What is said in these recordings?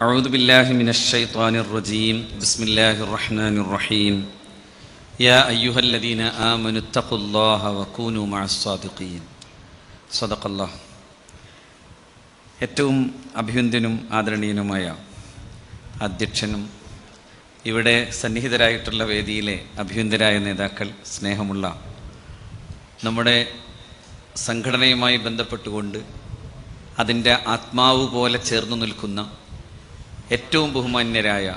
أعوذ بالله من الشيطان الرجيم بسم الله الرحمن الرحيم يا أيها الذين آمنوا اتقوا الله وكونوا مع الصادقين صدق الله ഏറ്റവും അഭിനന്ദനും ആദരണീയനുമായ അധ്യക്ഷനും ഇവിടെ സന്നിഹിതരായിട്ടുള്ള വേദിയിലെ അഭിനന്ദരായ നേതാക്കൾ സ്നേഹമുള്ള നമ്മുടെ സംഘടനയുമായി ബന്ധപ്പെട്ടുകൊണ്ട് അതിൻ്റെ ആത്മാവ് പോലെ ചേർന്നു നിൽക്കുന്ന ഏറ്റവും ബഹുമാന്യരായ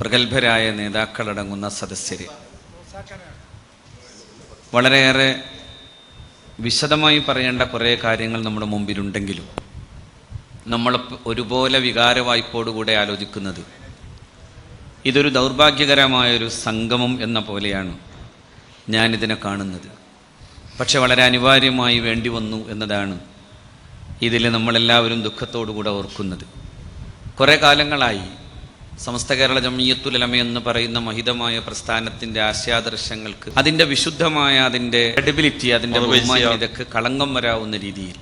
പ്രഗത്ഭരായ നേതാക്കളടങ്ങുന്ന സദസ്യരെ. വളരെയേറെ വിശദമായി പറയേണ്ട കുറേ കാര്യങ്ങൾ നമ്മുടെ മുമ്പിലുണ്ടെങ്കിലും നമ്മൾ ഒരുപോലെ വികാരവായ്പോടുകൂടെ ആലോചിക്കുന്നത് ഇതൊരു ദൗർഭാഗ്യകരമായൊരു സംഗമം എന്ന പോലെയാണ് ഞാനിതിനെ കാണുന്നത്. പക്ഷെ വളരെ അനിവാര്യമായി വേണ്ടി വന്നു എന്നതാണ് ഇതിൽ നമ്മളെല്ലാവരും ദുഃഖത്തോടുകൂടെ ഓർക്കുന്നത്. കുറേ കാലങ്ങളായി സമസ്ത കേരള ജമിയത്തുലമ എന്ന് പറയുന്ന മഹിതമായ പ്രസ്ഥാനത്തിന്റെ ആശയാദർശങ്ങൾക്ക് അതിന്റെ വിശുദ്ധമായ അതിന്റെ ക്രെഡിബിലിറ്റി അതിന്റെ ഇതൊക്കെ കളങ്കം വരാവുന്ന രീതിയിൽ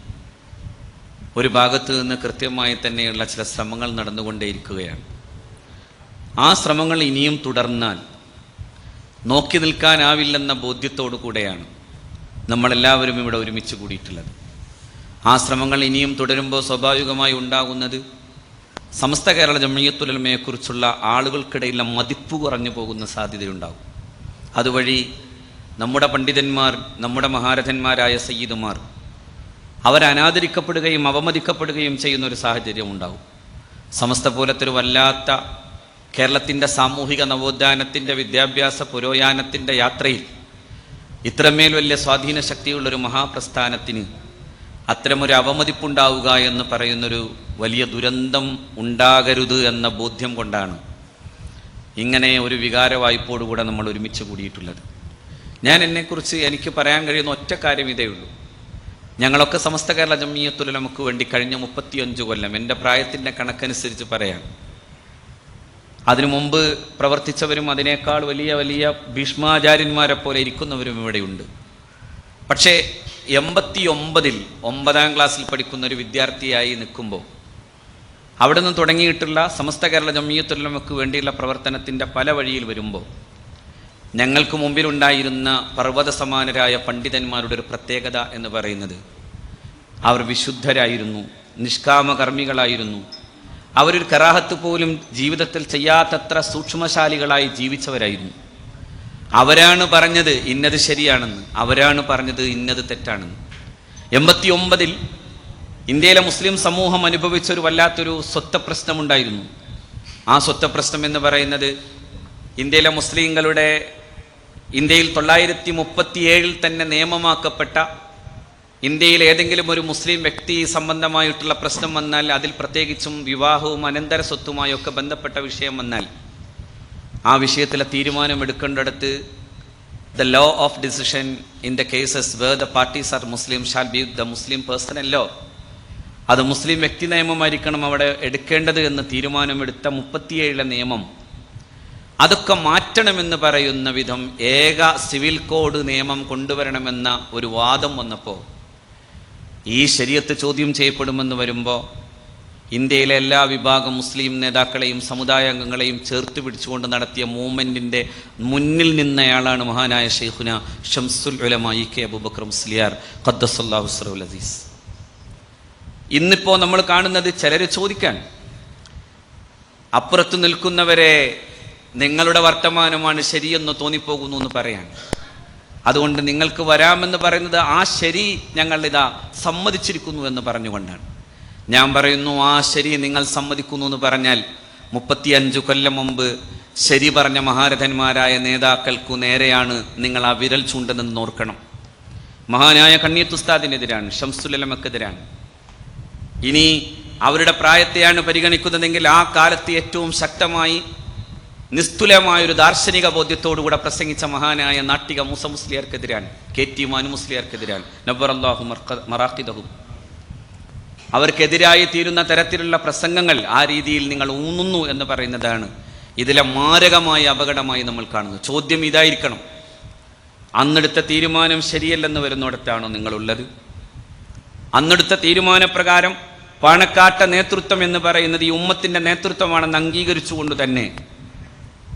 ഒരു ഭാഗത്ത് നിന്ന് കൃത്യമായി തന്നെയുള്ള ചില ശ്രമങ്ങൾ നടന്നുകൊണ്ടേയിരിക്കുകയാണ്. ആ ശ്രമങ്ങൾ ഇനിയും തുടർന്നാൽ നോക്കി നിൽക്കാനാവില്ലെന്ന ബോധ്യത്തോടു കൂടെയാണ് നമ്മളെല്ലാവരും ഇവിടെ ഒരുമിച്ച് കൂടിയിട്ടുള്ളത്. ആ ശ്രമങ്ങൾ ഇനിയും തുടരുമ്പോൾ സ്വാഭാവികമായി ഉണ്ടാകുന്നത് സമസ്ത കേരള ജമയത്തുലമയെക്കുറിച്ചുള്ള ആളുകൾക്കിടയിലെ മതിപ്പ് കുറഞ്ഞു പോകുന്ന സാധ്യതയുണ്ടാകും. അതുവഴി നമ്മുടെ പണ്ഡിതന്മാർ നമ്മുടെ മഹാരഥന്മാരായ സയ്യിദുമാർ അവരനാദരിക്കപ്പെടുകയും അവമതിക്കപ്പെടുകയും ചെയ്യുന്ന ഒരു സാഹചര്യം ഉണ്ടാകും സമസ്ത പോലത്തൊരു വല്ലാത്ത കേരളത്തിന്റെ സാമൂഹിക നവോത്ഥാനത്തിന്റെ വിദ്യാഭ്യാസ പുരോയാനത്തിന്റെ യാത്രയിൽ ഇത്രമേൽ വലിയ സ്വാധീന ശക്തിയുള്ളൊരു മഹാപ്രസ്ഥാനത്തിന് അത്തരമൊരു അവമതിപ്പുണ്ടാവുക എന്ന് പറയുന്നൊരു വലിയ ദുരന്തം ഉണ്ടാകരുത് എന്ന ബോധ്യം കൊണ്ടാണ് ഇങ്ങനെ ഒരു വികാര വായ്പോടുകൂടെ നമ്മൾ ഒരുമിച്ച് കൂടിയിട്ടുള്ളത്. ഞാൻ എന്നെക്കുറിച്ച് എനിക്ക് പറയാൻ കഴിയുന്ന ഒറ്റ കാര്യം ഇതേ ഉള്ളൂ. ഞങ്ങളൊക്കെ സമസ്ത കേരള ജമ്മിയത്തുല നമുക്ക് വേണ്ടി കഴിഞ്ഞ മുപ്പത്തിയഞ്ച് കൊല്ലം എന്റെ പ്രായത്തിന്റെ കണക്കനുസരിച്ച് പറയാം. അതിനു മുമ്പ് പ്രവർത്തിച്ചവരും അതിനേക്കാൾ വലിയ വലിയ ഭീഷ്മാചാര്യന്മാരെ പോലെ ഇരിക്കുന്നവരും ഇവിടെയുണ്ട്. പക്ഷേ എൺപത്തി ഒമ്പതിൽ ഒമ്പതാം ക്ലാസ്സിൽ പഠിക്കുന്ന ഒരു വിദ്യാർത്ഥിയായി നിൽക്കുമ്പോൾ അവിടെ നിന്ന് തുടങ്ങിയിട്ടുള്ള സമസ്ത കേരള ജമ്മിയത്തുലമക്ക് വേണ്ടിയുള്ള പ്രവർത്തനത്തിന്റെ പല വഴിയിൽ വരുമ്പോൾ ഞങ്ങൾക്ക് മുമ്പിലുണ്ടായിരുന്ന പർവത സമാനരായ പണ്ഡിതന്മാരുടെ ഒരു പ്രത്യേകത എന്ന് പറയുന്നത് അവർ വിശുദ്ധരായിരുന്നു നിഷ്കാമകർമ്മികളായിരുന്നു. അവരൊരു കറാഹത്ത് പോലും ജീവിതത്തിൽ ചെയ്യാത്തത്ര സൂക്ഷ്മശാലികളായി ജീവിച്ചവരായിരുന്നു. അവരാണ് പറഞ്ഞത് ഇന്നത് ശരിയാണെന്ന്. അവരാണ് പറഞ്ഞത് ഇന്നത് തെറ്റാണെന്ന്. എൺപത്തി ഒമ്പതിൽ ഇന്ത്യയിലെ മുസ്ലിം സമൂഹം അനുഭവിച്ച ഒരു വല്ലാത്തൊരു സ്വത്ത പ്രശ്നമുണ്ടായിരുന്നു ആ സ്വത്ത പ്രശ്നം എന്ന് പറയുന്നത് ഇന്ത്യയിലെ മുസ്ലിങ്ങളുടെ ഇന്ത്യയിൽ തൊള്ളായിരത്തി മുപ്പത്തിയേഴിൽ തന്നെ നിയമമാക്കപ്പെട്ട ഇന്ത്യയിൽ ഏതെങ്കിലും ഒരു മുസ്ലിം വ്യക്തി സംബന്ധമായിട്ടുള്ള പ്രശ്നം വന്നാൽ അതിൽ പ്രത്യേകിച്ചും വിവാഹവും അനന്തര സ്വത്തുമായൊക്കെ ബന്ധപ്പെട്ട വിഷയം വന്നാൽ ആ വിഷയത്തിലെ തീരുമാനമെടുക്കേണ്ടടുത്ത് the law of decision in the cases where the parties are Muslim shall be the Muslim personal law അത് മുസ്ലിം വ്യക്തി നിയമമായിരിക്കണം അവിടെ എടുക്കേണ്ടത് എന്ന് തീരുമാനമെടുത്ത മുപ്പത്തിയേഴിലെ നിയമം. അതൊക്കെ മാറ്റണമെന്ന് പറയുന്ന വിധം ഏക സിവിൽ കോഡ് നിയമം കൊണ്ടുവരണമെന്ന ഒരു വാദം വന്നപ്പോൾ ഈ ശരീരത്ത് ചോദ്യം ചെയ്യപ്പെടുമെന്ന് വരുമ്പോൾ ഇന്ത്യയിലെ എല്ലാ വിഭാഗം മുസ്ലിം നേതാക്കളെയും സമുദായ അംഗങ്ങളെയും ചേർത്ത് പിടിച്ചുകൊണ്ട് നടത്തിയ മൂവ്മെന്റിന്റെ മുന്നിൽ നിന്നയാളാണ് മഹാനായ ഷെയ്ഖുന ഷംസുൽ ഉലമ ഇ കെ അബൂബക്കർ മുസ്ലിയാർ. ഖദ്ദസുല്ലാഹുസ്രഉൽ അസീസ്. ഇന്നിപ്പോൾ നമ്മൾ കാണുന്നത് ചിലർ ചോദിക്കാൻ. അപ്പുറത്ത് നിൽക്കുന്നവരെ നിങ്ങളുടെ വർത്തമാനമാണ് ശരിയെന്ന് തോന്നിപ്പോകുന്നു എന്ന് പറയാൻ. അതുകൊണ്ട് നിങ്ങൾക്ക് വരാമെന്ന് പറയുന്നത് ആ ശരി ഞങ്ങളിതാ സമ്മതിച്ചിരിക്കുന്നു എന്ന് പറഞ്ഞുകൊണ്ടാണ്. ഞാൻ പറയുന്നു ആ ശരി നിങ്ങൾ സമ്മതിക്കുന്നു എന്ന് പറഞ്ഞാൽ മുപ്പത്തിയഞ്ചു കൊല്ലം മുമ്പ് ശരി പറഞ്ഞ മഹാരഥന്മാരായ നേതാക്കൾക്കു നേരെയാണ് നിങ്ങൾ ആ വിരൽ ചൂണ്ടെന്ന് ഓർക്കണം. മഹാനായ കണ്ണിയത്തുസ്താദിനെതിരാണ് ഷംസുലമക്കെതിരാണ് ഇനി അവരുടെ പ്രായത്തെയാണ് പരിഗണിക്കുന്നതെങ്കിൽ ആ കാലത്ത് ഏറ്റവും ശക്തമായി നിസ്തുലമായ ഒരു ദാർശനിക ബോധ്യത്തോടുകൂടെ പ്രസംഗിച്ച മഹാനായ നാട്ടിക മൂസ മുസ്ലിയാർക്കെതിരാണ് കെ ടി മാനു മുസ്ലിയാർക്കെതിരാണ്. അള്ളാഹു മറാഖിദഹു. അവർക്കെതിരായി തീരുന്ന തരത്തിലുള്ള പ്രസംഗങ്ങൾ ആ രീതിയിൽ നിങ്ങൾ ഊന്നുന്നു എന്ന് പറയുന്നതാണ് ഇതിലെ മാരകമായ അപകടമായി നമ്മൾ കാണുന്നത്. ചോദ്യം ഇതായിരിക്കണം. അന്നെടുത്ത തീരുമാനം ശരിയല്ലെന്ന് വരുന്നിടത്താണോ നിങ്ങളുള്ളത്? അന്നെടുത്ത തീരുമാനപ്രകാരം പണക്കാട്ട നേതൃത്വം എന്ന് പറയുന്നത് ഈ ഉമ്മത്തിന്റെ നേതൃത്വമാണെന്ന് അംഗീകരിച്ചുകൊണ്ട് തന്നെ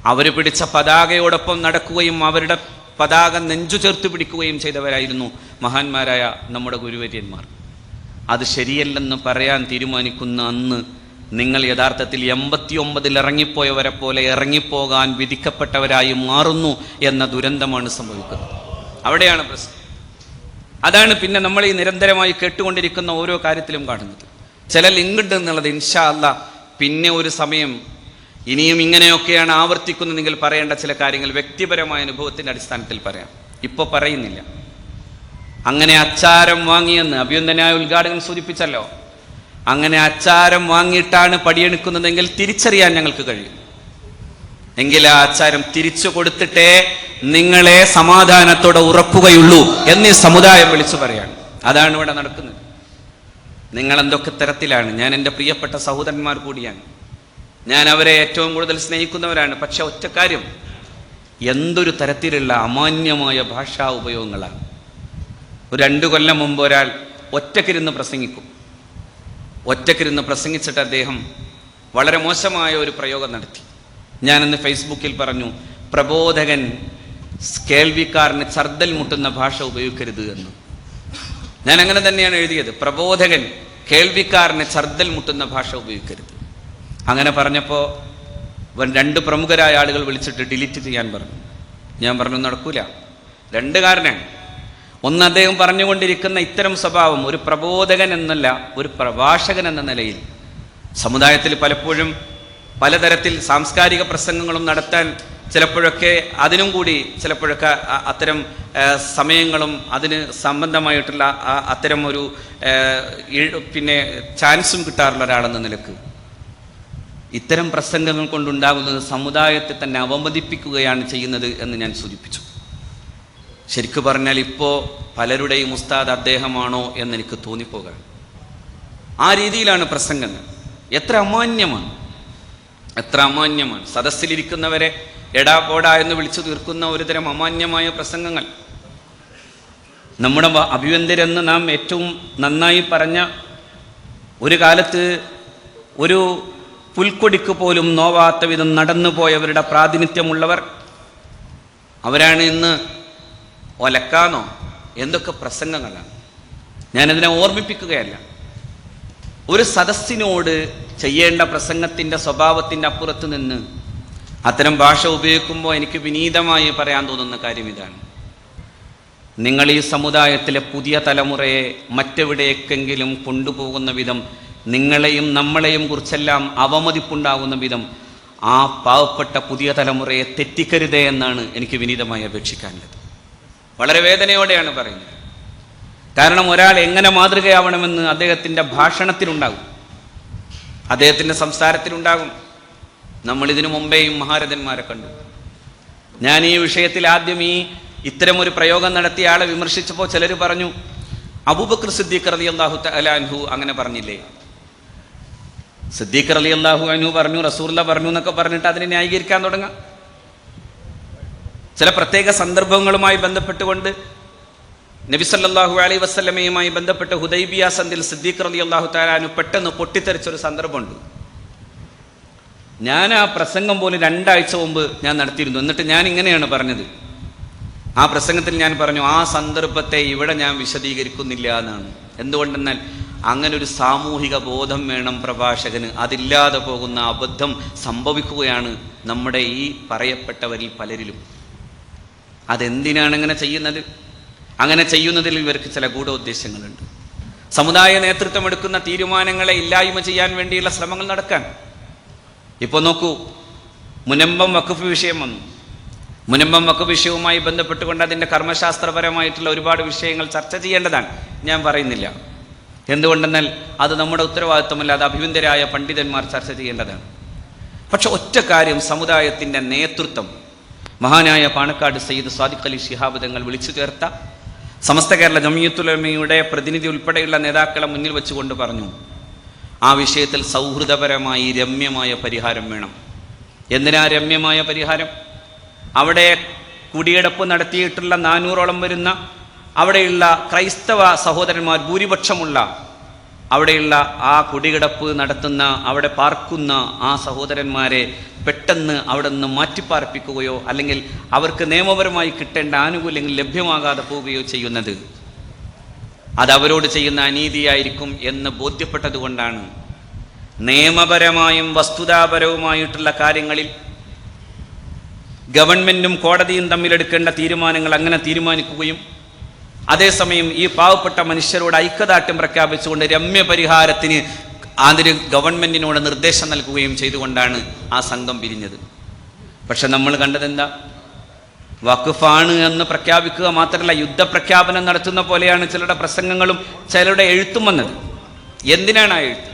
അവർ പിടിച്ച പതാകയോടൊപ്പം നടക്കുകയും അവരുടെ പതാക നെഞ്ചു ചേർത്ത് പിടിക്കുകയും ചെയ്തവരായിരുന്നു മഹാന്മാരായ നമ്മുടെ ഗുരുവര്യന്മാർ. അത് ശരിയല്ലെന്ന് പറയാൻ തീരുമാനിക്കുന്ന അന്ന് നിങ്ങൾ യഥാർത്ഥത്തിൽ എൺപത്തി ഒമ്പതിൽ ഇറങ്ങിപ്പോയവരെ പോലെ ഇറങ്ങിപ്പോകാൻ വിധിക്കപ്പെട്ടവരായി മാറുന്നു എന്ന ദുരന്തമാണ് സംഭവിക്കുന്നത്. അവിടെയാണ് പ്രശ്നം. അതാണ് പിന്നെ നമ്മൾ ഈ നിരന്തരമായി കേട്ടുകൊണ്ടിരിക്കുന്ന ഓരോ കാര്യത്തിലും കാണുന്നത്. ചില ലിങ്കുണ്ട് എന്നുള്ളത് ഇൻഷാ അല്ല പിന്നെ ഒരു സമയം ഇനിയും ഇങ്ങനെയൊക്കെയാണ് ആവർത്തിക്കുന്നതെങ്കിൽ പറയേണ്ട ചില കാര്യങ്ങൾ വ്യക്തിപരമായ അനുഭവത്തിന്റെ അടിസ്ഥാനത്തിൽ പറയാം. ഇപ്പോൾ പറയുന്നില്ല. അങ്ങനെ അച്ചാരം വാങ്ങിയെന്ന് അഭ്യന്തനായ ഉദ്ഘാടകൻ സൂചിപ്പിച്ചല്ലോ. അങ്ങനെ അച്ചാരം വാങ്ങിയിട്ടാണ് പടിയെടുക്കുന്നതെങ്കിൽ തിരിച്ചറിയാൻ ഞങ്ങൾക്ക് കഴിയും. എങ്കിൽ ആ ആചാരം തിരിച്ചു കൊടുത്തിട്ടേ നിങ്ങളെ സമാധാനത്തോടെ ഉറക്കുകയുള്ളൂ എന്ന് സമുദായം വിളിച്ചു പറയാണ്. അതാണ് ഇവിടെ നടക്കുന്നത്. നിങ്ങൾ എന്തൊക്കെ തരത്തിലാണ്? ഞാൻ എന്റെ പ്രിയപ്പെട്ട സഹോദരന്മാർ കൂടിയാണ്. ഞാൻ അവരെ ഏറ്റവും കൂടുതൽ സ്നേഹിക്കുന്നവരാണ്. പക്ഷെ ഒറ്റക്കാര്യം എന്തൊരു തരത്തിലുള്ള അമാന്യമായ ഭാഷാ ഉപയോഗങ്ങളാണ്. ഒരു രണ്ടു കൊല്ലം മുമ്പ് ഒരാൾ ഒറ്റക്കിരുന്ന് പ്രസംഗിക്കും. ഒറ്റക്കിരുന്ന് പ്രസംഗിച്ചിട്ട് അദ്ദേഹം വളരെ മോശമായ ഒരു പ്രയോഗം നടത്തി. ഞാനിന്ന് ഫേസ്ബുക്കിൽ പറഞ്ഞു പ്രബോധകൻ കേൾവിക്കാരന് ചർദൽ മുട്ടുന്ന ഭാഷ ഉപയോഗിക്കരുത് എന്ന്. ഞാൻ അങ്ങനെ തന്നെയാണ് എഴുതിയത് പ്രബോധകൻ കേൾവിക്കാരന് ചർദൽ മുട്ടുന്ന ഭാഷ ഉപയോഗിക്കരുത്. അങ്ങനെ പറഞ്ഞപ്പോൾ രണ്ട് പ്രമുഖരായ ആളുകൾ വിളിച്ചിട്ട് ഡിലീറ്റ് ചെയ്യാൻ പറഞ്ഞു. ഞാൻ പറഞ്ഞു നടക്കൂല. രണ്ട് കാരണമാണ് ഒന്ന് അദ്ദേഹം പറഞ്ഞുകൊണ്ടിരിക്കുന്ന ഇത്തരം സ്വഭാവം ഒരു പ്രബോധകൻ എന്നല്ല ഒരു പ്രഭാഷകൻ എന്ന നിലയിൽ. സമുദായത്തിൽ പലപ്പോഴും പലതരത്തിൽ സാംസ്കാരിക പ്രസംഗങ്ങളും നടത്താൻ ചിലപ്പോഴൊക്കെ അതിനും കൂടി ചിലപ്പോഴൊക്കെ അത്തരം സമയങ്ങളും അതിന് സംബന്ധമായിട്ടുള്ള അത്തരം ഒരു പിന്നെ ചാൻസും കിട്ടാറുള്ള ഒരാളെന്ന നിലയ്ക്ക്. ഇത്തരം പ്രസംഗങ്ങൾ കൊണ്ടുണ്ടാകുന്നത് സമുദായത്തെ തന്നെ അവമതിപ്പിക്കുകയാണ് ചെയ്യുന്നത് എന്ന് ഞാൻ സൂചിപ്പിച്ചു. ശരിക്കു പറഞ്ഞാൽ ഇപ്പോൾ പലരുടെയും ഉസ്താദ് അദ്ദേഹമാണോ എന്ന് എനിക്ക് തോന്നിപ്പോകാൻ. ആ രീതിയിലാണ് പ്രസംഗങ്ങൾ. എത്ര അമാന്യമാണ്. എത്ര അമാന്യമാണ്. സദസ്സിലിരിക്കുന്നവരെ എടാ പോടാ എന്ന് വിളിച്ചു തീർക്കുന്ന ഒരുതരം അമാന്യമായ പ്രസംഗങ്ങൾ. നമ്മുടെ അഭിവന്ദരെന്ന് നാം ഏറ്റവും നന്നായി പറഞ്ഞ ഒരു കാലത്ത് ഒരു പുൽക്കൊടിക്ക് പോലും നോവാത്ത വിധം നടന്നു പോയവരുടെ പ്രാതിനിധ്യമുള്ളവർ അവരാണ് ഇന്ന് ഒലക്കാന്നോ എന്തൊക്കെ പ്രസംഗങ്ങളാണ്. ഞാനതിനെ ഓർമ്മിപ്പിക്കുകയല്ല. ഒരു സദസ്സിനോട് ചെയ്യേണ്ട പ്രസംഗത്തിന്റെ സ്വഭാവത്തിന്റെ അപ്പുറത്ത് നിന്ന് അത്തരം ഭാഷ ഉപയോഗിക്കുമ്പോൾ എനിക്ക് വിനീതമായി പറയാൻ തോന്നുന്ന കാര്യം ഇതാണ്. നിങ്ങൾ ഈ സമുദായത്തിലെ പുതിയ തലമുറയെ മറ്റെവിടെയൊക്കെങ്കിലും കൊണ്ടുപോകുന്ന വിധം നിങ്ങളെയും നമ്മളെയും കുറിച്ചെല്ലാം അവമതിപ്പുണ്ടാകുന്ന വിധം ആ പാവപ്പെട്ട പുതിയ തലമുറയെ തെറ്റിക്കരുതേ എന്നാണ് എനിക്ക് വിനീതമായി അപേക്ഷിക്കാനുള്ളത്. വളരെ വേദനയോടെയാണ് പറയുന്നത്. കാരണം ഒരാൾ എങ്ങനെ മാതൃകയാവണമെന്ന് അദ്ദേഹത്തിന്റെ ഭാഷണത്തിലുണ്ടാകും. അദ്ദേഹത്തിന്റെ സംസാരത്തിലുണ്ടാകും. നമ്മളിതിനു മുമ്പേയും മഹാരഥന്മാരെ കണ്ടു. ഞാൻ ഈ വിഷയത്തിൽ ആദ്യം ഈ ഇത്തരം ഒരു പ്രയോഗം നടത്തിയ ആളെ വിമർശിച്ചപ്പോൾ ചിലർ പറഞ്ഞു അബൂബക്കർ സിദ്ദീഖ് റലി അള്ളാഹു അലാൻഹു അങ്ങനെ പറഞ്ഞില്ലേ? സിദ്ദീഖ് റലി അള്ളാഹു അനു പറഞ്ഞു റസൂർല പറഞ്ഞു എന്നൊക്കെ പറഞ്ഞിട്ട് അതിനെ ന്യായീകരിക്കാൻ തുടങ്ങാം. ചില പ്രത്യേക സന്ദർഭങ്ങളുമായി ബന്ധപ്പെട്ടുകൊണ്ട് നബി സല്ലല്ലാഹു അലൈഹി വസല്ലമയുമായി ബന്ധപ്പെട്ട് ഹുദൈബിയ സന്ധിൽ സിദ്ദീഖ് റലി അള്ളാഹു താലാനു പെട്ടെന്ന് പൊട്ടിത്തെറിച്ചൊരു സന്ദർഭമുണ്ട്. ഞാൻ ആ പ്രസംഗം പോലും രണ്ടാഴ്ച മുമ്പ് ഞാൻ നടത്തിയിരുന്നു. എന്നിട്ട് ഞാൻ ഇങ്ങനെയാണ് പറഞ്ഞത്. ആ പ്രസംഗത്തിൽ ഞാൻ പറഞ്ഞു ആ സന്ദർഭത്തെ ഇവിടെ ഞാൻ വിശദീകരിക്കുന്നില്ല എന്നാണ്. എന്തുകൊണ്ടെന്നാൽ അങ്ങനെ ഒരു സാമൂഹിക ബോധം വേണം പ്രഭാഷകന്. അതില്ലാതെ പോകുന്ന അബദ്ധം സംഭവിക്കുകയാണ് നമ്മുടെ ഈ പറയപ്പെട്ടവരിൽ പലരിലും. അതെന്തിനാണ് അങ്ങനെ ചെയ്യുന്നത്? അങ്ങനെ ചെയ്യുന്നതിൽ ഇവർക്ക് ചില ഗൂഢോദ്ദേശങ്ങളുണ്ട്. സമുദായ നേതൃത്വം എടുക്കുന്ന തീരുമാനങ്ങളെ ഇല്ലായ്മ ചെയ്യാൻ വേണ്ടിയുള്ള ശ്രമങ്ങൾ നടക്കാൻ. ഇപ്പോൾ നോക്കൂ മുനമ്പം വഖഫ് വിഷയം വന്നു. മുനമ്പം വഖഫ് വിഷയവുമായി ബന്ധപ്പെട്ടുകൊണ്ട് അതിന്റെ കർമ്മശാസ്ത്രപരമായിട്ടുള്ള ഒരുപാട് വിഷയങ്ങൾ ചർച്ച ചെയ്യേണ്ടതാണ്. ഞാൻ പറയുന്നില്ല. എന്തുകൊണ്ടെന്നാൽ അത് നമ്മുടെ ഉത്തരവാദിത്വമല്ല അത് അഭിവിന്ദരായ പണ്ഡിതന്മാർ ചർച്ച ചെയ്യേണ്ടതാണ്. പക്ഷെ ഒറ്റ കാര്യം സമുദായത്തിന്റെ നേതൃത്വം മഹാനായ പാണക്കാട് സയ്യിദ് സാദിഖ് അലി ശിഹാബ് തങ്ങൾ വിളിച്ചു ചേർത്ത സമസ്ത കേരള ജമിയത്തുലമയുടെ പ്രതിനിധി ഉൾപ്പെടെയുള്ള നേതാക്കളെ മുന്നിൽ വെച്ചുകൊണ്ട് പറഞ്ഞു ആ വിഷയത്തിൽ സൗഹൃദപരമായി രമ്യമായ പരിഹാരം വേണം. എന്തിനാ രമ്യമായ പരിഹാരം? അവിടെ കുടിയെടുപ്പ് നടത്തിയിട്ടുള്ള നാനൂറോളം വരുന്ന അവിടെയുള്ള ക്രൈസ്തവ സഹോദരന്മാർ ഭൂരിപക്ഷമുള്ള അവിടെയുള്ള ആ കുടികിടപ്പ് നടത്തുന്ന അവിടെ പാർക്കുന്ന ആ സഹോദരന്മാരെ പെട്ടെന്ന് അവിടെ നിന്ന് മാറ്റിപ്പാർപ്പിക്കുകയോ അല്ലെങ്കിൽ അവർക്ക് നിയമപരമായി കിട്ടേണ്ട ആനുകൂല്യങ്ങൾ ലഭ്യമാകാതെ പോവുകയോ ചെയ്യുന്നത്. അത് അവരോട് ചെയ്യുന്ന അനീതിയായിരിക്കും എന്ന് ബോധ്യപ്പെട്ടതുകൊണ്ടാണ്. നിയമപരമായും വസ്തുതാപരവുമായിട്ടുള്ള കാര്യങ്ങളിൽ ഗവൺമെന്റും കോടതിയും തമ്മിലെടുക്കേണ്ട തീരുമാനങ്ങൾ അങ്ങനെ തീരുമാനിക്കുകയും അതേസമയം ഈ പാവപ്പെട്ട മനുഷ്യരോട് ഐക്യദാർഢ്യം പ്രഖ്യാപിച്ചുകൊണ്ട് രമ്യ പരിഹാരത്തിന് അതിന് ഗവൺമെന്റിനോട് നിർദ്ദേശം നൽകുകയും ചെയ്തുകൊണ്ടാണ് ആ സംഘം പിരിഞ്ഞത്. പക്ഷെ നമ്മൾ കണ്ടതെന്താ? വഖഫാണ് എന്ന് പ്രഖ്യാപിക്കുക മാത്രമല്ല യുദ്ധപ്രഖ്യാപനം നടത്തുന്ന പോലെയാണ് ചിലരുടെ പ്രസംഗങ്ങളും ചിലരുടെ എഴുത്തും വന്നത്. എന്തിനാണ് ആ എഴുത്ത്?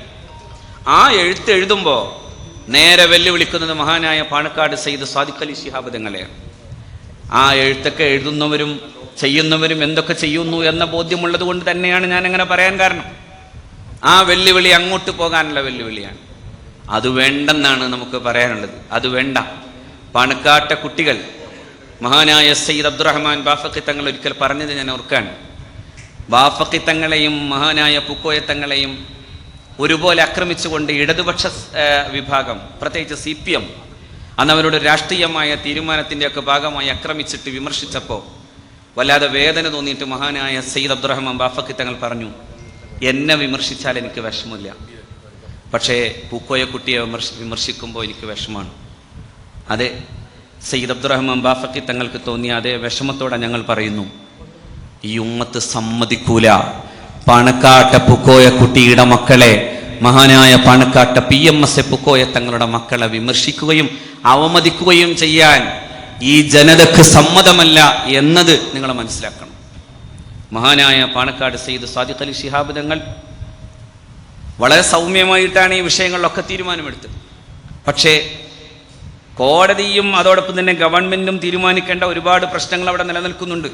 ആ എഴുത്ത് എഴുതുമ്പോൾ നേരെ വെല്ലുവിളിക്കുന്നത് മഹാനായ പാണക്കാട് സെയ്ത് സാദിഖ് അലി ശിഹാബ് തങ്ങളെയാണ്. ആ എഴുത്തൊക്കെ എഴുതുന്നവരും ചെയ്യുന്നവരും എന്തൊക്കെ ചെയ്യുന്നു എന്ന ബോധ്യമുള്ളത് കൊണ്ട് തന്നെയാണ് ഞാൻ അങ്ങനെ പറയാൻ കാരണം. ആ വെല്ലുവിളി അങ്ങോട്ട് പോകാനുള്ള വെല്ലുവിളിയാണ്. അത് വേണ്ടെന്നാണ് നമുക്ക് പറയാനുള്ളത്. അത് വേണ്ട. പണക്കാട്ട കുട്ടികൾ മഹാനായ സയ്യിദ് അബ്ദുറഹ്മാൻ ബാഫക്കി തങ്ങൾ ഒരിക്കൽ പറഞ്ഞത് ഞാൻ ഓർക്കാണ് ബാഫക്കി തങ്ങളെയും മഹാനായ പുക്കോയ തങ്ങളെയും ഒരുപോലെ ആക്രമിച്ചുകൊണ്ട് ഇടതുപക്ഷ വിഭാഗം പ്രത്യേകിച്ച് സി പി എം അന്ന് അവരുടെ രാഷ്ട്രീയമായ തീരുമാനത്തിന്റെയൊക്കെ ഭാഗമായി ആക്രമിച്ചിട്ട് വിമർശിച്ചപ്പോൾ വല്ലാതെ വേദന തോന്നിയിട്ട് മഹാനായ സയ്യിദ് അബ്ദുറഹ്മാൻ ബാഫക്കി തങ്ങൾ പറഞ്ഞു എന്നെ വിമർശിച്ചാൽ എനിക്ക് വിഷമില്ല പക്ഷേ പൂക്കോയ കുട്ടിയെ വിമർശി വിമർശിക്കുമ്പോൾ എനിക്ക് വിഷമാണ് അതെ സയ്യിദ് അബ്ദുറഹ്മാൻ ബാഫക്കി തങ്ങൾക്ക് തോന്നിയ അതേ വിഷമത്തോടെ ഞങ്ങൾ പറയുന്നു ഈ ഉമ്മത്ത് സമ്മതിക്കൂല. പണക്കാട്ട പൂക്കോയ കുട്ടിയുടെ മക്കളെ മഹാനായ പണക്കാട്ട P M S A Pookkoya തങ്ങളുടെ മക്കളെ വിമർശിക്കുകയും അവമതിക്കുകയും ചെയ്യാൻ ഈ ജനതക്ക് സമ്മതമല്ല എന്നത് നിങ്ങൾ മനസ്സിലാക്കണം. മഹാനായ പാണക്കാട് സെയ്ദ് സാദിഖ് അലി ശിഹാബ് തങ്ങൾ വളരെ സൗമ്യമായിട്ടാണ് ഈ വിഷയങ്ങളിലൊക്കെ തീരുമാനമെടുത്തത്. പക്ഷേ കോടതിയും അതോടൊപ്പം തന്നെ ഗവൺമെന്റും തീരുമാനിക്കേണ്ട ഒരുപാട് പ്രശ്നങ്ങൾ അവിടെ നിലനിൽക്കുന്നുണ്ട്.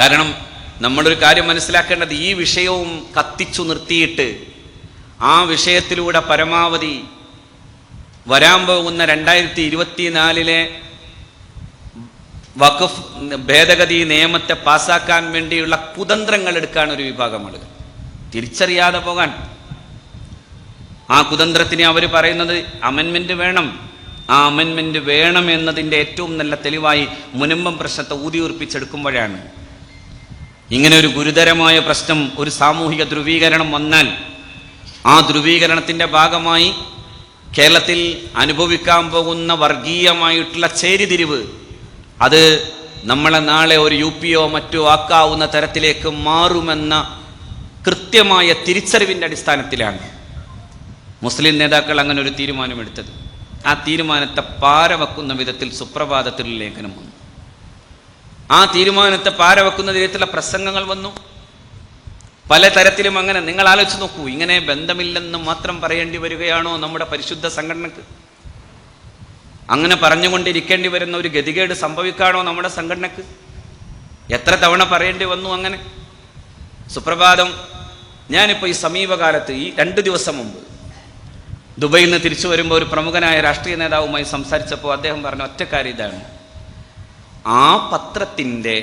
കാരണം നമ്മളൊരു കാര്യം മനസ്സിലാക്കേണ്ടത് ഈ വിഷയവും കത്തിച്ചു നിർത്തിയിട്ട് ആ വിഷയത്തിലൂടെ പരമാവധി വരാൻ പോകുന്ന രണ്ടായിരത്തി ഇരുപത്തിനാലിലെ വഖഫ് ഭേദഗതി നിയമത്തെ പാസാക്കാൻ വേണ്ടിയുള്ള കുതന്ത്രങ്ങൾ എടുക്കാൻ ഒരു വിഭാഗം ആളുകൾ തിരിച്ചറിയാതെ പോകാൻ. ആ കുതന്ത്രത്തിന് അവർ പറയുന്നത് അമെൻമെന്റ് വേണം. ആ അമെൻമെന്റ് വേണം എന്നതിന്റെ ഏറ്റവും നല്ല തെളിവായി മുനമ്പം പ്രശ്നത്തെ ഊതിയുറപ്പിച്ചെടുക്കുമ്പോഴാണ്. ഇങ്ങനെ ഒരു ഗുരുതരമായ പ്രശ്നം ഒരു സാമൂഹിക ധ്രുവീകരണം വന്നാൽ ആ ധ്രുവീകരണത്തിന്റെ ഭാഗമായി കേരളത്തിൽ അനുഭവിക്കാൻ പോകുന്ന വർഗീയമായിട്ടുള്ള ചേരിതിരിവ് അത് നമ്മളെ നാളെ ഒരു യു പിയോ മറ്റോ ആക്കാവുന്ന തരത്തിലേക്ക് മാറുമെന്ന കൃത്യമായ തിരിച്ചറിവിന്റെ അടിസ്ഥാനത്തിലാണ് മുസ്ലിം നേതാക്കൾ അങ്ങനെ ഒരു തീരുമാനമെടുത്തത്. ആ തീരുമാനത്തെ പാരവെക്കുന്ന വിധത്തിൽ സുപ്രഭാതത്തിൽ ലേഖനം വന്നു. ആ തീരുമാനത്തെ പാരവെക്കുന്ന വിധത്തിലുള്ള പ്രസംഗങ്ങൾ വന്നു. പലതരത്തിലും അങ്ങനെ നിങ്ങൾ ആലോചിച്ച് നോക്കൂ. ഇങ്ങനെ ബന്ധമില്ലെന്ന് മാത്രം പറയേണ്ടി വരികയാണോ നമ്മുടെ പരിശുദ്ധ സംഘടനക്ക്? അങ്ങനെ പറഞ്ഞുകൊണ്ടിരിക്കേണ്ടി വരുന്ന ഒരു ഗതികേട് സംഭവിക്കാണോ നമ്മുടെ സംഘടനക്ക്? എത്ര തവണ പറയേണ്ടി വന്നു അങ്ങനെ? സുപ്രഭാതം ഞാനിപ്പോൾ ഈ സമീപകാലത്ത് ഈ രണ്ട് ദിവസം മുമ്പ് ദുബൈയിൽ നിന്ന് തിരിച്ചു വരുമ്പോൾ ഒരു പ്രമുഖനായ രാഷ്ട്രീയ നേതാവുമായി സംസാരിച്ചപ്പോൾ അദ്ദേഹം പറഞ്ഞ ഒറ്റക്കാര്യം ഇതാണ്. ആ പത്രത്തിന്റെ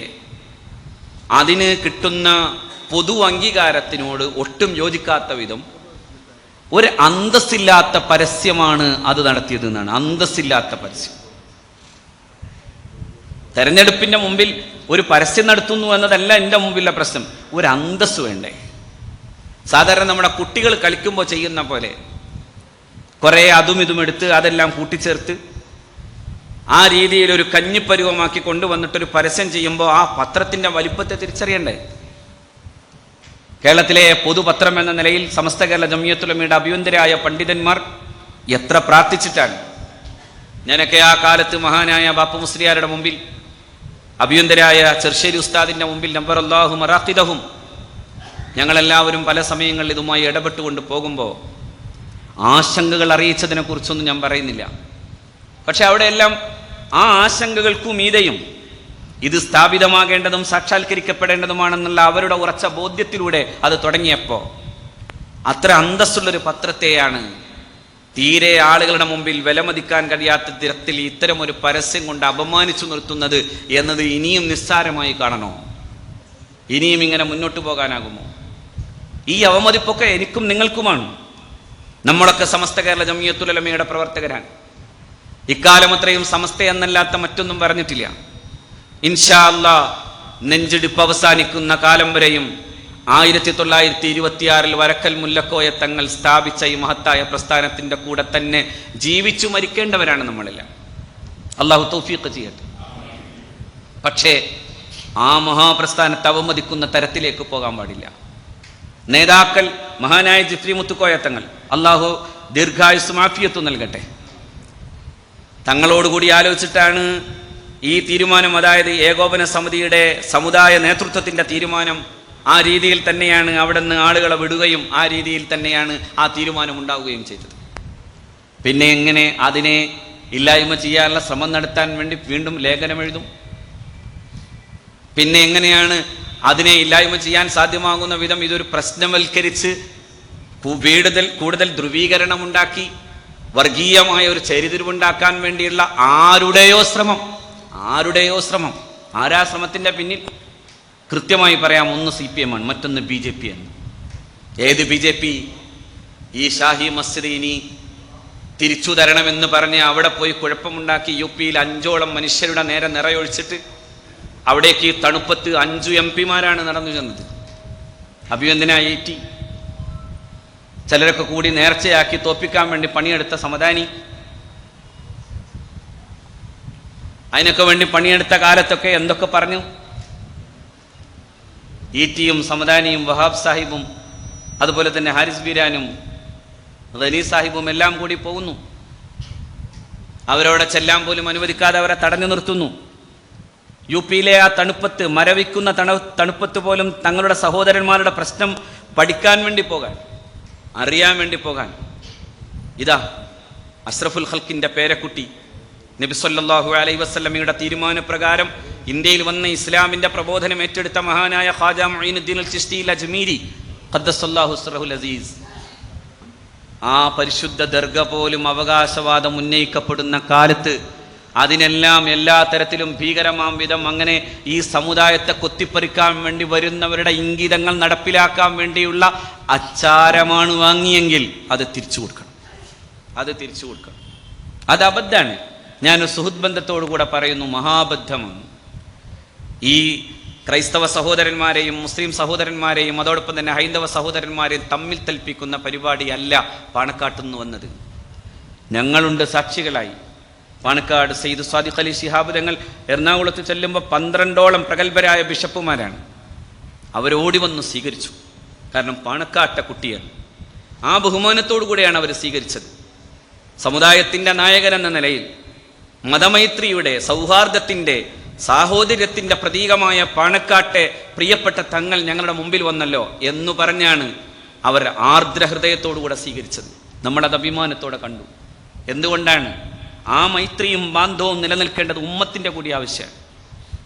അതിന് കിട്ടുന്ന പൊതു അംഗീകാരത്തിനോട് ഒട്ടും യോജിക്കാത്ത വിധം ഒരു അന്തസ്സില്ലാത്ത പരസ്യമാണ് അത് നടത്തിയത് എന്നാണ്. അന്തസ്സില്ലാത്ത പരസ്യം. തെരഞ്ഞെടുപ്പിന്റെ മുമ്പിൽ ഒരു പരസ്യം നടത്തുന്നു എന്നതല്ല എന്റെ മുമ്പിലെ പ്രശ്നം. ഒരു അന്തസ് വേണ്ടേ? സാധാരണ നമ്മുടെ കുട്ടികൾ കളിക്കുമ്പോൾ ചെയ്യുന്ന പോലെ. കുറേ അതും ഇതും എടുത്ത് അതെല്ലാം കൂട്ടിച്ചേർത്ത് ആ രീതിയിൽ ഒരു കഞ്ഞിപ്പരുവമാക്കി കൊണ്ടുവന്നിട്ടൊരു പരസ്യം ചെയ്യുമ്പോൾ ആ പത്രത്തിന്റെ വലിപ്പത്തെ തിരിച്ചറിയണ്ടേ? കേരളത്തിലെ പൊതുപത്രം എന്ന നിലയിൽ സമസ്ത കേരള ജമിയത്തുലമിയുടെ അഭ്യന്തരായ പണ്ഡിതന്മാർ എത്ര പ്രാർത്ഥിച്ചിട്ടാണ്? ഞാനൊക്കെ ആ കാലത്ത് മഹാനായ ബാപ്പു മുസ്ലിയാരുടെ മുമ്പിൽ അഭ്യന്തരായ ചെർശ്ശേരി ഉസ്താദിന്റെ മുമ്പിൽ നമ്പർ അള്ളാഹു മറാഖിദഹും ഞങ്ങളെല്ലാവരും പല സമയങ്ങളിൽ ഇതുമായി ഇടപെട്ടുകൊണ്ട് പോകുമ്പോൾ ആശങ്കകൾ അറിയിച്ചതിനെ കുറിച്ചൊന്നും ഞാൻ പറയുന്നില്ല. പക്ഷെ അവിടെയെല്ലാം ആ ആശങ്കകൾക്കു മീതെയും ഇത് സ്ഥാപിതമാകേണ്ടതും സാക്ഷാത്കരിക്കപ്പെടേണ്ടതുമാണെന്നുള്ള അവരുടെ ഉറച്ച ബോധ്യത്തിലൂടെ അത് തുടങ്ങിയപ്പോൾ അത്ര അന്തസ്സുള്ളൊരു പത്രത്തെയാണ് തീരെ ആളുകളുടെ മുമ്പിൽ വിലമതിക്കാൻ കഴിയാത്ത തരത്തിൽ ഇത്തരം ഒരു പരസ്യം കൊണ്ട് അപമാനിച്ചു നിർത്തുന്നത് എന്നത് ഇനിയും നിസ്സാരമായി കാണണോ? ഇനിയും ഇങ്ങനെ മുന്നോട്ട് പോകാനാകുമോ? ഈ അവമതിപ്പൊക്കെ എനിക്കും നിങ്ങൾക്കുമാണ്. നമ്മളൊക്കെ സമസ്ത കേരള ജമിയത്തുലമയുടെ പ്രവർത്തകരാണ്. ഇക്കാലം അത്രയും സമസ്ത എന്നല്ലാത്ത മറ്റൊന്നും പറഞ്ഞിട്ടില്ല. ഇൻഷാ നെഞ്ചിടിപ്പ് അവസാനിക്കുന്ന കാലം വരെയും ആയിരത്തി തൊള്ളായിരത്തി ഇരുപത്തിയാറിൽ വരക്കൽ മുല്ലക്കോയ തങ്ങൾ സ്ഥാപിച്ച ഈ മഹത്തായ പ്രസ്ഥാനത്തിന്റെ കൂടെ തന്നെ ജീവിച്ചു മരിക്കേണ്ടവരാണ് നമ്മളെല്ലാം അള്ളാഹു തൗഫീഖ് ചെയ്യട്ടെ. പക്ഷേ ആ മഹാപ്രസ്ഥാനത്തെ അവമതിക്കുന്ന തരത്തിലേക്ക് പോകാൻ പാടില്ല. നേതാക്കൾ മഹാനായ ജിഫ്രി മുത്തുക്കോയ തങ്ങൾ അള്ളാഹു ദീർഘായുസ് മാഫിയത്വം നൽകട്ടെ. തങ്ങളോടുകൂടി ആലോചിച്ചിട്ടാണ് ഈ തീരുമാനം. അതായത് ഏകോപന സമിതിയുടെ സമുദായ നേതൃത്വത്തിന്റെ തീരുമാനം ആ രീതിയിൽ തന്നെയാണ് അവിടെ നിന്ന് ആളുകളെ വിടുകയും ആ രീതിയിൽ തന്നെയാണ് ആ തീരുമാനം ഉണ്ടാവുകയും ചെയ്തത്. പിന്നെ എങ്ങനെ അതിനെ ഇല്ലായ്മ ചെയ്യാനുള്ള ശ്രമം നടത്താൻ വേണ്ടി വീണ്ടും ലേഖനം എഴുതും? പിന്നെ എങ്ങനെയാണ് അതിനെ ഇല്ലായ്മ ചെയ്യാൻ സാധ്യമാകുന്ന വിധം ഇതൊരു പ്രശ്നവൽക്കരിച്ച് കൂടുതൽ കൂടുതൽ ധ്രുവീകരണമുണ്ടാക്കി വർഗീയമായ ഒരു ചരിതിരിവുണ്ടാക്കാൻ വേണ്ടിയുള്ള ആരുടെയോ ശ്രമം? ആരുടെയോ ശ്രമം? ആരാ ശ്രമത്തിന്റെ പിന്നിൽ? കൃത്യമായി പറയാം ഒന്ന് സി പി എം ആണ് മറ്റൊന്ന് ബി ജെ പി ആണ്. ഏത് ബി ജെ പി? ഈ ഷാഹി മസ്ജിദ് ഇനി തിരിച്ചു തരണമെന്ന് പറഞ്ഞ് അവിടെ പോയി കുഴപ്പമുണ്ടാക്കി യു പിയിൽ അഞ്ചോളം മനുഷ്യരുടെ നേരെ നിറയൊഴിച്ചിട്ട് അവിടേക്ക് ഈ തണുപ്പത്ത് അഞ്ചു എം പിമാരാണ് നടന്നു ചെന്നത്. അഭിനന്ദന ഐ ടി. ചിലരൊക്കെ കൂടി നേർച്ചയാക്കി തോപ്പിക്കാൻ വേണ്ടി പണിയെടുത്ത സമദാനി. അതിനൊക്കെ വേണ്ടി പണിയെടുത്ത കാലത്തൊക്കെ എന്തൊക്കെ പറഞ്ഞു? ഇ ടിയും സമദാനിയും വഹാബ് സാഹിബും അതുപോലെ തന്നെ ഹാരിസ് ബീരാനും റലി സാഹിബും എല്ലാം കൂടി പോകുന്നു. അവരോടെ ചെല്ലാൻ പോലും അനുവദിക്കാതെ അവരെ തടഞ്ഞു നിർത്തുന്നു. യു പിയിലെ ആ തണുപ്പത്ത് മരവിക്കുന്ന തണു തണുപ്പത്ത് പോലും തങ്ങളുടെ സഹോദരന്മാരുടെ പ്രശ്നം പഠിക്കാൻ വേണ്ടി പോകാൻ. അറിയാൻ വേണ്ടി പോകാൻ. ഇതാ അഷ്റഫുൽ ഖൽക്കിന്റെ പേരക്കുട്ടി. നബി സല്ലല്ലാഹു അലൈഹി വസല്ലമയുടെ തീരുമാനപ്രകാരം ഇന്ത്യയിൽ വന്ന ഇസ്ലാമിന്റെ പ്രബോധനം ഏറ്റെടുത്ത മഹാനായ ഖാജ അജ്മീരി ഖദ്ദസല്ലാഹു അസീസ്. ആ പരിശുദ്ധ ദർഗ പോലും അവകാശവാദം ഉന്നയിക്കപ്പെടുന്ന കാലത്ത് അതിനെല്ലാം എല്ലാ തരത്തിലും ഭീകരമാം വിധം അങ്ങനെ ഈ സമുദായത്തെ കൊത്തിപ്പറിക്കാൻ വേണ്ടി വരുന്നവരുടെ ഇംഗിതങ്ങൾ നടപ്പിലാക്കാൻ വേണ്ടിയുള്ള അച്ചാരമാണ് വാങ്ങിയെങ്കിൽ അത് തിരിച്ചു കൊടുക്കണം. അത് തിരിച്ചു കൊടുക്കണം. അത് അബദ്ധമാണ്. ഞാൻ സുഹൃത് ബന്ധത്തോടു കൂടെ പറയുന്നു മഹാബദ്ധമാണ്. ഈ ക്രൈസ്തവ സഹോദരന്മാരെയും മുസ്ലിം സഹോദരന്മാരെയും അതോടൊപ്പം തന്നെ ഹൈന്ദവ സഹോദരന്മാരെയും തമ്മിൽ തൽപ്പിക്കുന്ന പരിപാടിയല്ല പാണക്കാട്ട് നിന്ന് വന്നത്. ഞങ്ങളുണ്ട് സാക്ഷികളായി. പാണക്കാട് സെയ്ദ് സ്വാദിഖ് അലി ശിഹാബ് തങ്ങൾ എറണാകുളത്ത് ചെല്ലുമ്പോൾ പന്ത്രണ്ടോളം പ്രഗത്ഭരായ ബിഷപ്പുമാരാണ്. അവരോടി വന്ന് സ്വീകരിച്ചു. കാരണം പാണക്കാട്ട കുട്ടിയാണ് ആ ബഹുമാനത്തോടു കൂടെയാണ് അവർ സ്വീകരിച്ചത്. സമുദായത്തിന്റെ നായകൻ എന്ന നിലയിൽ മതമൈത്രിയുടെ സൗഹാർദ്ദത്തിന്റെ സാഹോദര്യത്തിന്റെ പ്രതീകമായ പാണക്കാട്ടെ പ്രിയപ്പെട്ട തങ്ങൾ ഞങ്ങളുടെ മുമ്പിൽ വന്നല്ലോ എന്നു പറഞ്ഞാണ് അവർ ആർദ്ര ഹൃദയത്തോടുകൂടെ സ്വീകരിച്ചത്. നമ്മളത് അഭിമാനത്തോടെ കണ്ടു. എന്തുകൊണ്ടാണ്? ആ മൈത്രിയും ബാന്ധവും നിലനിൽക്കേണ്ടത് ഉമ്മത്തിന്റെ കൂടി ആവശ്യമാണ്.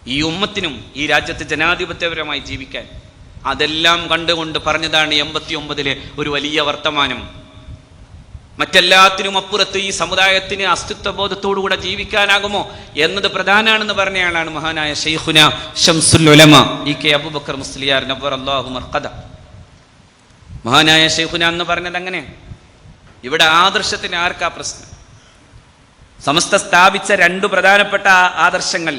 ഈ ഉമ്മത്തിനും ഈ രാജ്യത്ത് ജനാധിപത്യപരമായി ജീവിക്കാൻ അതെല്ലാം കണ്ടുകൊണ്ട് പറഞ്ഞതാണ് എൺപത്തി ഒമ്പതിലെ ഒരു വലിയ വർത്തമാനം. മറ്റെല്ലാത്തിനും അപ്പുറത്ത് ഈ സമുദായത്തിന് അസ്തിത്വബോധത്തോടുകൂടെ ജീവിക്കാനാകുമോ എന്നത് പ്രധാനാണെന്ന് പറഞ്ഞയാളാണ് മഹാനായ ഷെയ്ഖുന ഷംസുൽ ഉലമ ഇ കെ അബുബക്കർ മുസ്ലിയാർ നബർ അല്ലാഹു മർഖദ മഹാനായ ഷെയ്ഖുന എന്ന് പറഞ്ഞത് അങ്ങനെ. ഇവിടെ ആദർശത്തിന് ആർക്കാ പ്രശ്നം? സമസ്ത സ്ഥാപിച്ച രണ്ട് പ്രധാനപ്പെട്ട ആദർശങ്ങൾ.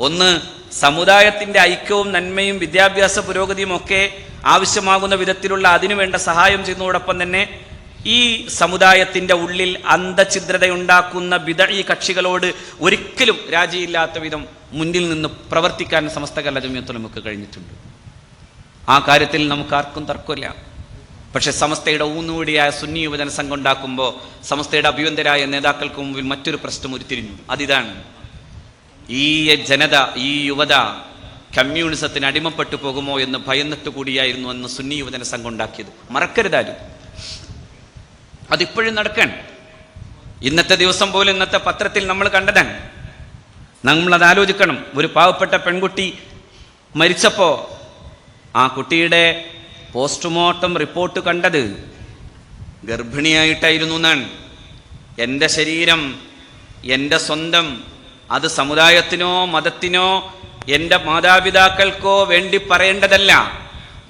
ഒന്ന് സമുദായത്തിന്റെ ഐക്യവും നന്മയും വിദ്യാഭ്യാസ പുരോഗതിയും ഒക്കെ ആവശ്യമാകുന്ന വിധത്തിലുള്ള അതിനുവേണ്ട സഹായം ചെയ്യുന്നതോടൊപ്പം തന്നെ ഈ സമുദായത്തിന്റെ ഉള്ളിൽ അന്ധഛിദ്രതയുണ്ടാക്കുന്ന വിതഴി കക്ഷികളോട് ഒരിക്കലും രാജിയില്ലാത്ത വിധം മുന്നിൽ നിന്ന് പ്രവർത്തിക്കാൻ സമസ്ത കല ജമിയത്ത് നമുക്ക് കഴിഞ്ഞിട്ടുണ്ട്. ആ കാര്യത്തിൽ നമുക്ക് ആർക്കും തർക്കമില്ല. പക്ഷെ സമസ്തയുടെ ഊന്നുകൂടിയായ സുന്നി യുവജന സംഘം ഉണ്ടാക്കുമ്പോൾ സമസ്തയുടെ അഭ്യന്തരായ നേതാക്കൾക്ക് മുമ്പിൽ മറ്റൊരു പ്രശ്നം ഉരുത്തിരിഞ്ഞു. അതിതാണ് ഈ ജനത ഈ യുവത കമ്മ്യൂണിസത്തിന് അടിമപ്പെട്ടു പോകുമോ എന്ന് ഭയന്നിട്ട് കൂടിയായിരുന്നു അന്ന് സുന്നി യുവജന സംഘം ഉണ്ടാക്കിയത്. മറക്കരുതാലും അതിപ്പോഴും നടക്കാൻ ഇന്നത്തെ ദിവസം പോലും ഇന്നത്തെ പത്രത്തിൽ നമ്മൾ കണ്ടതാണ്. നമ്മളത് ആലോചിക്കണം. ഒരു പാവപ്പെട്ട പെൺകുട്ടി മരിച്ചപ്പോൾ ആ കുട്ടിയുടെ പോസ്റ്റ്മോർട്ടം റിപ്പോർട്ട് കണ്ടത് ഗർഭിണിയായിട്ടായിരുന്നു എന്നാണ് എന്റെ ശരീരം എന്റെ സ്വന്തം അത് സമുദായത്തിനോ മതത്തിനോ എന്റെ മാതാപിതാക്കൾക്കോ വേണ്ടി പറയേണ്ടതല്ല.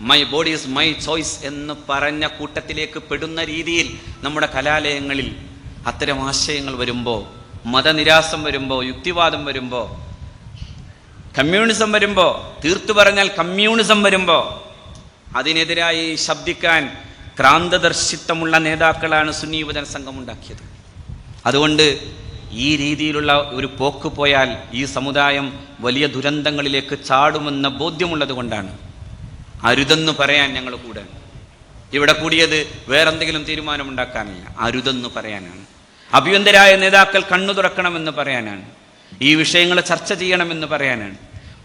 My body is my choice എന്ന് പറഞ്ഞ കൂട്ടത്തിലേക്ക് പെടുന്ന രീതിയിൽ നമ്മുടെ കലാലയങ്ങളിൽ അത്തരം ആശയങ്ങൾ വരുമ്പോൾ മതനിരാസം വരുമ്പോൾ യുക്തിവാദം വരുമ്പോൾ കമ്മ്യൂണിസം വരുമ്പോൾ തീർത്തു പറഞ്ഞാൽ കമ്മ്യൂണിസം വരുമ്പോൾ അതിനെതിരായി ശബ്ദിക്കാൻ ക്രാന്തദർശിത്വമുള്ള നേതാക്കളാണ് സുന്നി യുവജന സംഘം ഉണ്ടാക്കിയത്. അതുകൊണ്ട് ഈ രീതിയിലുള്ള ഒരു പോക്ക് പോയാൽ ഈ സമുദായം വലിയ ദുരന്തങ്ങളിലേക്ക് ചാടുമെന്ന ബോധ്യമുള്ളത് കൊണ്ടാണ്. അരുതെന്ന് പറയാൻ ഞങ്ങൾ കൂടെ ഇവിടെ കൂടിയത് വേറെന്തെങ്കിലും തീരുമാനമുണ്ടാക്കാനില്ല. അരുതെന്ന് പറയാനാണ്. അഭ്യന്തരായ നേതാക്കൾ കണ്ണു തുറക്കണമെന്ന് പറയാനാണ്. ഈ വിഷയങ്ങൾ ചർച്ച ചെയ്യണമെന്ന് പറയാനാണ്.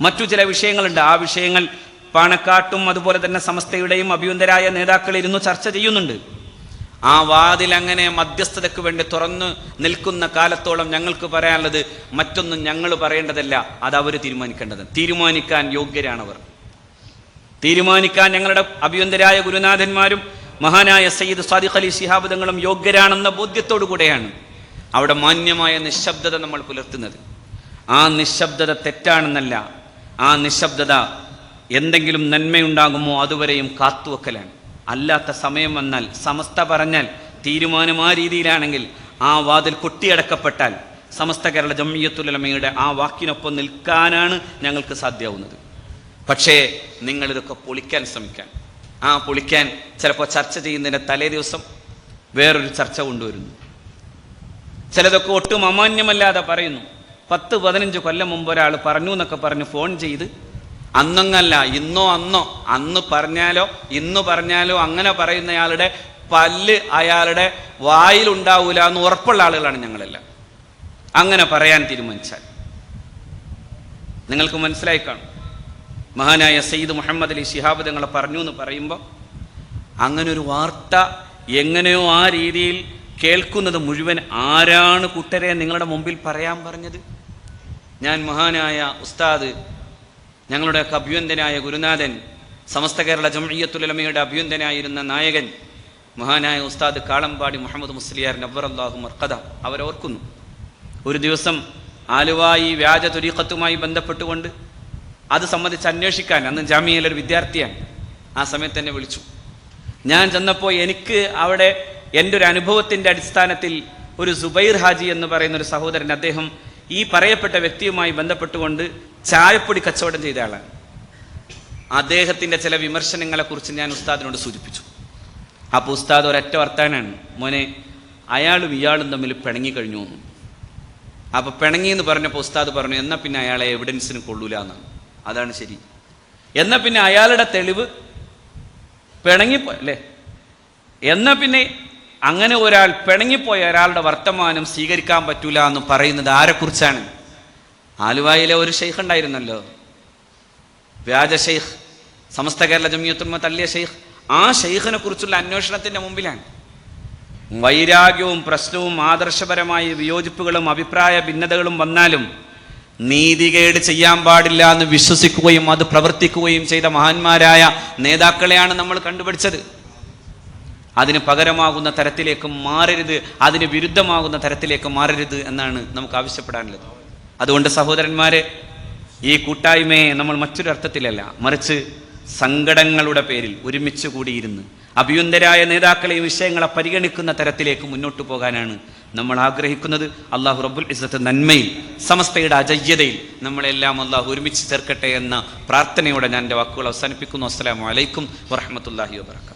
മറ്റു ചില വിഷയങ്ങളുണ്ട്. ആ വിഷയങ്ങൾ പാണക്കാട്ടും അതുപോലെ തന്നെ സമസ്തയുടെയും അഭ്യന്തരായ നേതാക്കൾ ഇരുന്നു ചർച്ച ചെയ്യുന്നുണ്ട്. ആ വാതിൽ അങ്ങനെ മധ്യസ്ഥതയ്ക്ക് വേണ്ടി തുറന്ന് നിൽക്കുന്ന കാലത്തോളം ഞങ്ങൾക്ക് പറയാനുള്ളത് മറ്റൊന്നും ഞങ്ങൾ പറയേണ്ടതല്ല അത് അവർ തീരുമാനിക്കേണ്ടത്. തീരുമാനിക്കാൻ യോഗ്യരാണവർ. തീരുമാനിക്കാൻ ഞങ്ങളുടെ അഭ്യന്തരായ ഗുരുനാഥന്മാരും മഹാനായ സയ്യിദ് സാദിഖ് അലി ശിഹാബ് യോഗ്യരാണെന്ന ബോധ്യത്തോടു കൂടെയാണ് അവിടെ മാന്യമായ നിശബ്ദത നമ്മൾ പുലർത്തുന്നത്. ആ നിശബ്ദത തെറ്റാണെന്നല്ല ആ നിശബ്ദത എന്തെങ്കിലും നന്മയുണ്ടാകുമോ അതുവരെയും കാത്തുവെക്കലാണ്. അല്ലാത്ത സമയം വന്നാൽ സമസ്ത പറഞ്ഞാൽ തീരുമാനം ആ രീതിയിലാണെങ്കിൽ ആ വാതിൽ കൊട്ടിയടക്കപ്പെട്ടാൽ സമസ്ത കേരള ജമ്മിയത്തുലമയുടെ ആ വാക്കിനൊപ്പം നിൽക്കാനാണ് ഞങ്ങൾക്ക് സാധ്യമാവുന്നത് പക്ഷേ നിങ്ങളിതൊക്കെ പൊളിക്കാൻ ശ്രമിക്കാൻ. ആ പൊളിക്കാൻ ചിലപ്പോൾ ചർച്ച ചെയ്യുന്നതിന്റെ തലേ ദിവസം വേറൊരു ചർച്ച കൊണ്ടുവരുന്നു. ചിലതൊക്കെ ഒട്ടും അമാന്യമല്ലാതെ പറയുന്നു. പത്ത് പതിനഞ്ച് കൊല്ലം മുമ്പ് ഒരാൾ പറഞ്ഞു എന്നൊക്കെ പറഞ്ഞ് ഫോൺ ചെയ്ത് അന്നങ്ങല്ല ഇന്നോ അന്നോ. അന്ന് പറഞ്ഞാലോ ഇന്ന് പറഞ്ഞാലോ അങ്ങനെ പറയുന്നയാളുടെ പല്ല് അയാളുടെ വായിലുണ്ടാവൂല എന്ന് ഉറപ്പുള്ള ആളുകളാണ് ഞങ്ങളെല്ലാം. അങ്ങനെ പറയാൻ തീരുമാനിച്ചാൽ. നിങ്ങൾക്ക് മനസ്സിലായി കാണും. മഹാനായ സയ്യിദ് മുഹമ്മദ് അലി ശിഹാബ് തങ്ങളെ പറഞ്ഞു എന്ന് പറയുമ്പോൾ അങ്ങനെ ഒരു വാർത്ത എങ്ങനെയോ ആ രീതിയിൽ കേൾക്കുന്നത് മുഴുവൻ ആരാണ് കുട്ടരെ നിങ്ങളുടെ മുമ്പിൽ പറയാൻ പറഞ്ഞത്? ഞാൻ മഹാനായ ഉസ്താദ് ഞങ്ങളുടെ അഭ്യന്തനായ ഗുരുനാഥൻ സമസ്ത കേരള ജംഇയ്യത്തുലമയുടെ അഭ്യന്തനായിരുന്ന നായകൻ മഹാനായ ഉസ്താദ് കാളമ്പാടി മുഹമ്മദ് മുസ്ലിയാർ നബ്ബർ അള്ളാഹു മർക്കഥ അവരോർക്കുന്നു. ഒരു ദിവസം ആലുവ ഈ വ്യാജ തുരീഖത്തുമായി ബന്ധപ്പെട്ടുകൊണ്ട് അത് സംബന്ധിച്ച് അന്വേഷിക്കാൻ അന്ന് ജാമ്യയിലൊരു വിദ്യാർത്ഥിയാണ് ആ സമയത്ത് തന്നെ വിളിച്ചു. ഞാൻ ചെന്നപ്പോൾ എനിക്ക് അവിടെ എന്റെ ഒരു അനുഭവത്തിന്റെ അടിസ്ഥാനത്തിൽ ഒരു സുബൈർ ഹാജി എന്ന് പറയുന്ന ഒരു സഹോദരൻ അദ്ദേഹം ഈ പറയപ്പെട്ട വ്യക്തിയുമായി ബന്ധപ്പെട്ടുകൊണ്ട് ചായപ്പൊടി കച്ചവടം ചെയ്ത ആളാണ്. അദ്ദേഹത്തിന്റെ ചില വിമർശനങ്ങളെ കുറിച്ച് ഞാൻ ഉസ്താദിനോട് സൂചിപ്പിച്ചു. അപ്പോൾ ഉസ്താദ് ഒരൊറ്റ വർത്താനാണ്. മോനെ അയാളും ഇയാളും തമ്മിൽ പിണങ്ങി കഴിഞ്ഞു എന്ന്. അപ്പോൾ പിണങ്ങി എന്ന് പറഞ്ഞപ്പോൾ ഉസ്താദ് പറഞ്ഞു എന്നാ പിന്നെ അയാളെ എവിഡൻസിന് കൊള്ളൂല എന്നാണ്. അതാണ് ശരി. എന്നാ പിന്നെ അയാളുടെ തെളിവ് പിണങ്ങിപ്പോ അല്ലേ? എന്നാ പിന്നെ അങ്ങനെ ഒരാൾ പിണങ്ങിപ്പോയ ഒരാളുടെ വർത്തമാനം സ്വീകരിക്കാൻ പറ്റൂല എന്ന് പറയുന്നത് ആരെക്കുറിച്ചാണ്? ആലുവായിലെ ഒരു ഷെയ്ഖ് ഉണ്ടായിരുന്നല്ലോ. വ്യാജ ഷെയ്ഖ് സമസ്ത കേരള ജമിയത്തുമ്മ തള്ളിയ ഷെയ്ഖ് ആ ഷെയ്ഖിനെ കുറിച്ചുള്ള അന്വേഷണത്തിന്റെ മുമ്പിലാണ്. വൈരാഗ്യവും പ്രശ്നവും ആദർശപരമായ വിയോജിപ്പുകളും അഭിപ്രായ ഭിന്നതകളും വന്നാലും നീതികേട് ചെയ്യാൻ പാടില്ല എന്ന് വിശ്വസിക്കുകയും അത് പ്രവർത്തിക്കുകയും ചെയ്ത മഹാന്മാരായ നേതാക്കളെയാണ് നമ്മൾ കണ്ടുപിടിച്ചത്. അതിന് പകരമാകുന്ന തരത്തിലേക്ക് മാറരുത് അതിന് വിരുദ്ധമാകുന്ന തരത്തിലേക്ക് മാറരുത് എന്നാണ് നമുക്ക് ആവശ്യപ്പെടാനുള്ളത്. അതുകൊണ്ട് സഹോദരന്മാരെ ഈ കൂട്ടായ്മയെ നമ്മൾ മറ്റൊരു അർത്ഥത്തിലല്ല മറിച്ച് സങ്കടങ്ങളുടെ പേരിൽ ഒരുമിച്ച് കൂടിയിരുന്ന് അഭ്യന്തരായ നേതാക്കളെ ഈ വിഷയങ്ങളെ പരിഗണിക്കുന്ന തരത്തിലേക്ക് മുന്നോട്ട് പോകാനാണ് നമ്മൾ ആഗ്രഹിക്കുന്നത്. അള്ളാഹു റബ്ബുൽ ഇസ്സത്ത് നന്മയിൽ സമസ്തയുടെ അജയ്യതയിൽ നമ്മളെല്ലാം അള്ളാഹു ഒരുമിച്ച് ചേർക്കട്ടെ എന്ന പ്രാർത്ഥനയോടെ ഞാൻ എന്റെ വാക്കുകൾ അവസാനിപ്പിക്കുന്നു. അസ്സലാമു അലൈക്കും വറഹമത്തല്ലാഹി വാബർക്കാത്തു